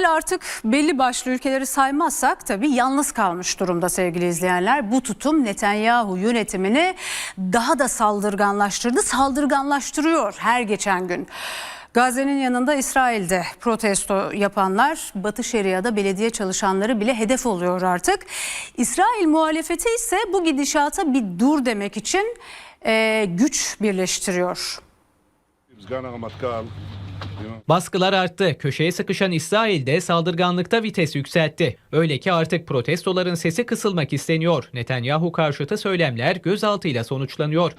İsrail artık belli başlı ülkeleri saymazsak tabii yalnız kalmış durumda sevgili izleyenler. Bu tutum Netanyahu yönetimini daha da saldırganlaştırdı, saldırganlaştırıyor her geçen gün. Gazze'nin yanında İsrail'de protesto yapanlar Batı Şeria'da belediye çalışanları bile hedef oluyor artık. İsrail muhalefeti ise bu gidişata bir dur demek için eee, güç birleştiriyor. Baskılar arttı. Köşeye sıkışan İsrail de saldırganlıkta vites yükseltti. Öyle ki artık protestoların sesi kısılmak isteniyor. Netanyahu karşıtı söylemler gözaltıyla sonuçlanıyor.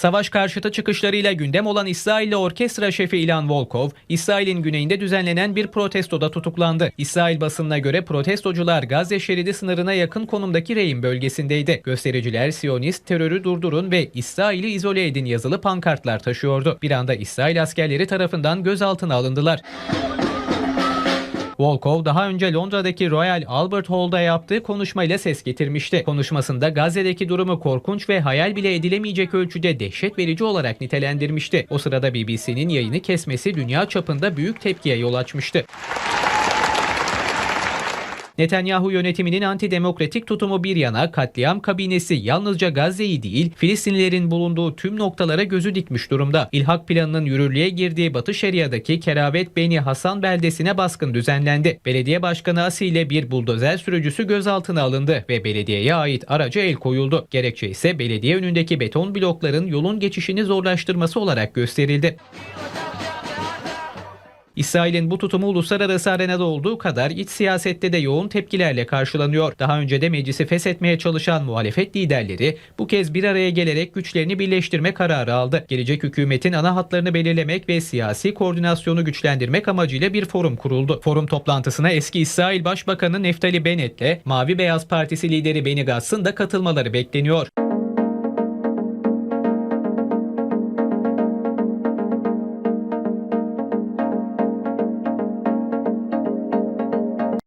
Savaş karşıtı çıkışlarıyla gündem olan İsrailli orkestra şefi Ilan Volkov, İsrail'in güneyinde düzenlenen bir protestoda tutuklandı. İsrail basınına göre protestocular Gazze şeridi sınırına yakın konumdaki Reyin bölgesindeydi. Göstericiler Siyonist terörü durdurun ve İsrail'i izole edin yazılı pankartlar taşıyordu. Bir anda İsrail askerleri tarafından gözaltına alındılar. Volkov daha önce Londra'daki Royal Albert Hall'da yaptığı konuşmayla ses getirmişti. Konuşmasında Gazze'deki durumu korkunç ve hayal bile edilemeyecek ölçüde dehşet verici olarak nitelendirmişti. O sırada BBC'nin yayını kesmesi dünya çapında büyük tepkiye yol açmıştı. Netanyahu yönetiminin antidemokratik tutumu bir yana katliam kabinesi yalnızca Gazze'yi değil Filistinlilerin bulunduğu tüm noktalara gözü dikmiş durumda. İlhak planının yürürlüğe girdiği Batı Şeria'daki Keravet Beni Hasan beldesine baskın düzenlendi. Belediye Başkanı Asi ile bir buldozer sürücüsü gözaltına alındı ve belediyeye ait araca el koyuldu. Gerekçe ise belediye önündeki beton blokların yolun geçişini zorlaştırması olarak gösterildi. İsrail'in bu tutumu uluslararası arenada olduğu kadar iç siyasette de yoğun tepkilerle karşılanıyor. Daha önce de meclisi feshetmeye çalışan muhalefet liderleri bu kez bir araya gelerek güçlerini birleştirme kararı aldı. Gelecek hükümetin ana hatlarını belirlemek ve siyasi koordinasyonu güçlendirmek amacıyla bir forum kuruldu. Forum toplantısına eski İsrail Başbakanı Neftali Bennett'le Mavi Beyaz Partisi lideri Benny Gantz'ın da katılmaları bekleniyor.